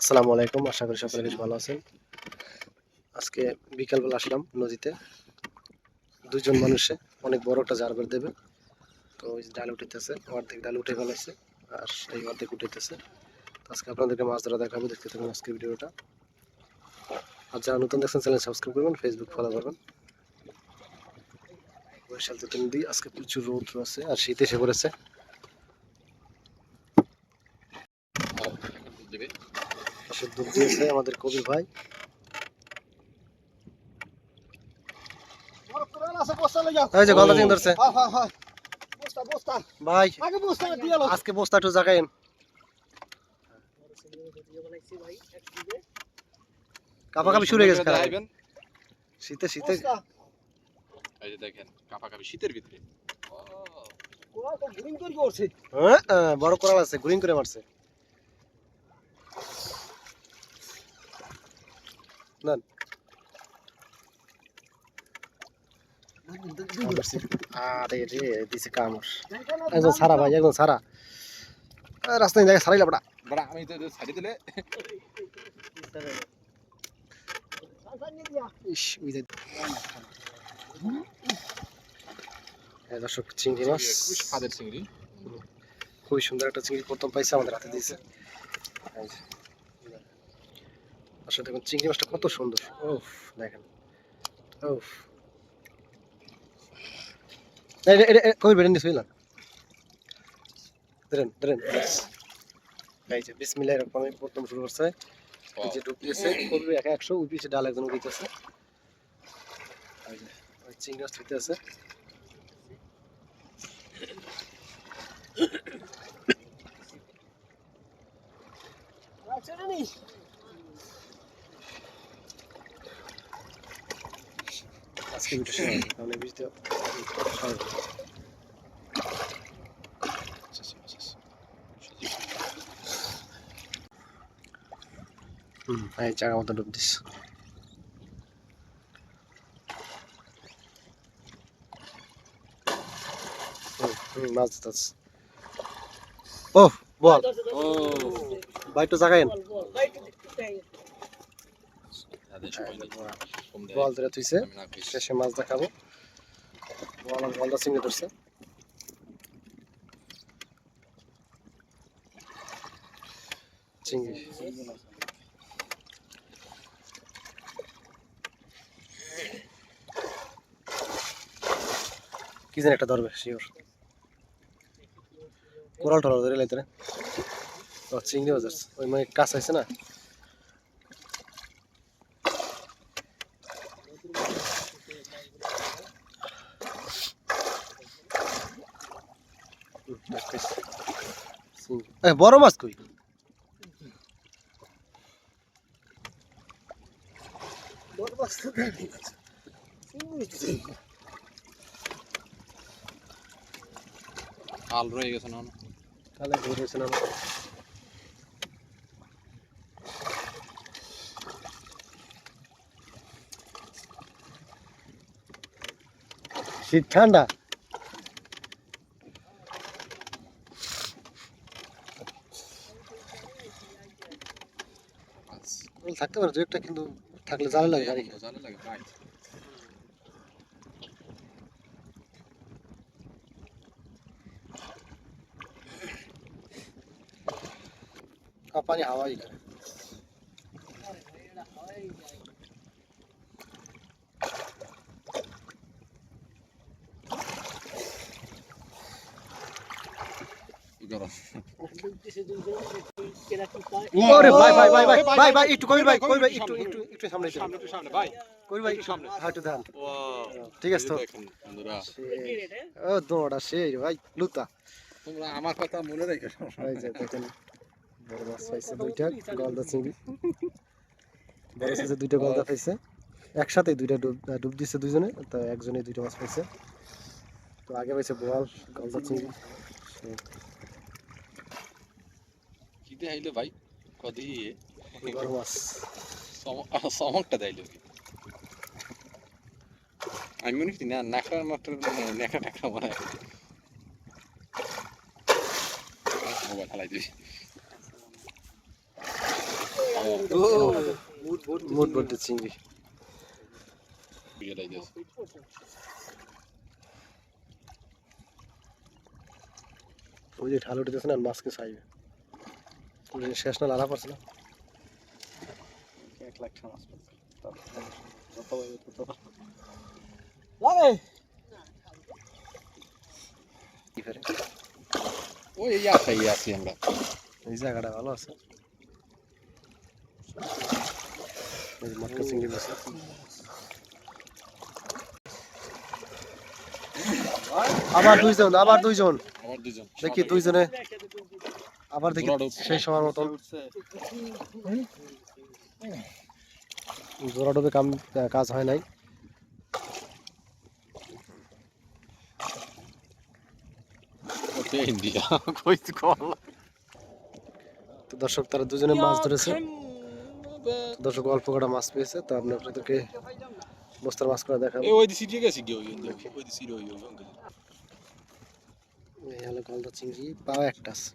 আসসালামু আলাইকুম আশা করি সকলে বেশ ভালো আছেন। আজকে বিকালবেলা আসলাম নদীতে। দুইজন মানুষে, অনেক বড় একটা জারবার দেবে। তো ওই ডাল উঠেতেছে অর্ধেক ডাল উঠে ফেলাইছে, আর এই অর্ধেক উঠেতেছে আজকে আপনাদেরকে মাছ ধরা দেখাবো, দেখতে থাকুন আজকে ভিডিওটা। আর যারা নতুন দেখছেন, চ্যানেল সাবস্ক্রাইব করবেন ফেসবুক ফলো করবেন। বরিশাল তো নদী, আজকে প্রচুর রৌদ্র আছে, আর শীত এসে পড়েছে। দুধ দিয়েছে আমাদের কবির ভাই। এই যে গলদা চিং ধরছে। ভাই আজকে বস্তা একটু জাগাইন কাপা শুরু হয়ে গেছে শীতে শীতে। এই যে দেখেন কাপাকাপি শীতের ভিতরে। হ্যাঁ, হ্যাঁ, বড় কোরাল আছে গ্রিন করে মারছে। নেন। আরে রে দিছে কামড়। একজন সারা ভাই একজন সারা রাস্তায় জায়গায় সারাইলা বড়া। বড়া আমি তো ছাড়ি দিলে। ইস দর্শক চিংড়ি মাছ। চিংড়ি। খুবই সুন্দর একটা চিংড়ি প্রথম পাইছে আমাদের হাতে দিয়েছে। আসলে দেখুন চিংড়ি মাছটা কত সুন্দর। ওফ দেখেন। ওফ কই বেরেন দিস হইলাম ধরেন ধরেন এই যে বিসমিল্লাহির রহমানির রহিম প্রথম শুরু করছে। এই যে ডুব দিয়েছে করবে একা একশো ডাল একজন চিংড়ি মাছ আছে। আজকে ভিডিও শেষ হবে তাহলে বুঝতে সবাই হুম এই জায়গা মতো ডুব দিস। মাছ দিতেছে ও বল। ও বাইটু জাগাইন কম দেয়। বল ধরে তুইছে শেষে মাছ দেখাবো বল আর চিংড়ি ধরছে চিংড়ি কি জানি একটা ধরবে শিওর কোরাল টরাল ধরে লাইতে রে ও চিংড়ি বাজার ওই মানে কাছ আছে না বড় মাছ কই? আল রয়ে গেছে না তাহলে ধরেছে না। শীত ঠান্ডা? থাকতে পারে দু একটা কিন্তু থাকলে জালে লাগে গাড়ি জালে লাগে পানি হাওয়াই করে। কি ওরে ভাই ভাই ভাই ভাই ভাই ভাই একটু কবির ভাই কবির ভাই একটু একটু একটু সামনে সামনে একটু সামনে ভাই। কবির ভাই সামনে। হ্যাঁ একটু ধান ঠিক আছে তো। ও দৌড়া সেই ভাই লুতা। তোমরা আমার কথা মনে রেখো। এই যে দেখেন বড় মাছ পাইছে দুইটা গলদা চিংড়ি। বড় সাইজে দুইটা গলদা পাইছে। একসাথে দুইটা ডুব ডুব দিছে দুইজনে তো একজনে দুইটা মাছ পাইছে। তো আগে পাইছে বোয়াল গলদা চিংড়ি। দেখাইলো ভাই কদি চমকটা দেখাইলো আমি মনে করি না নাকড়ার মাত্র নেখা টাকড়া মনে হয়। মোবাইল ফালাই দিবি। বলতে চিংড়ি বিকেলাই দিয়েছে। ওই যে ঢাল উঠে না মাছকে চাইবে। শেষ না লালা পারছে না। এক লাখ টাকা মাছ পাচ্ছে যত তত কি ফেরে ওই এই আশাই আছি আমরা। এই জায়গাটা ভালো আছে। মটকা চিংড়ি মাছ। আবার দুইজন আবার দুইজন। আবার দুজন দেখি দুইজনে। আবার দেখি। সেই সময় মতন। জোড়া ডুবে কাম কাজ হয় নাই। ইন্ডিয়া তো দর্শক তারা দুজনে মাছ ধরেছে। দর্শক অল্প কটা মাছ পেয়েছে তো আপনি আপনাদেরকে বস্তার মাছ করে দেখাবো। ওই গিয়ে ওই হলো গলদা চিংড়ি পাওয়া একটা আছে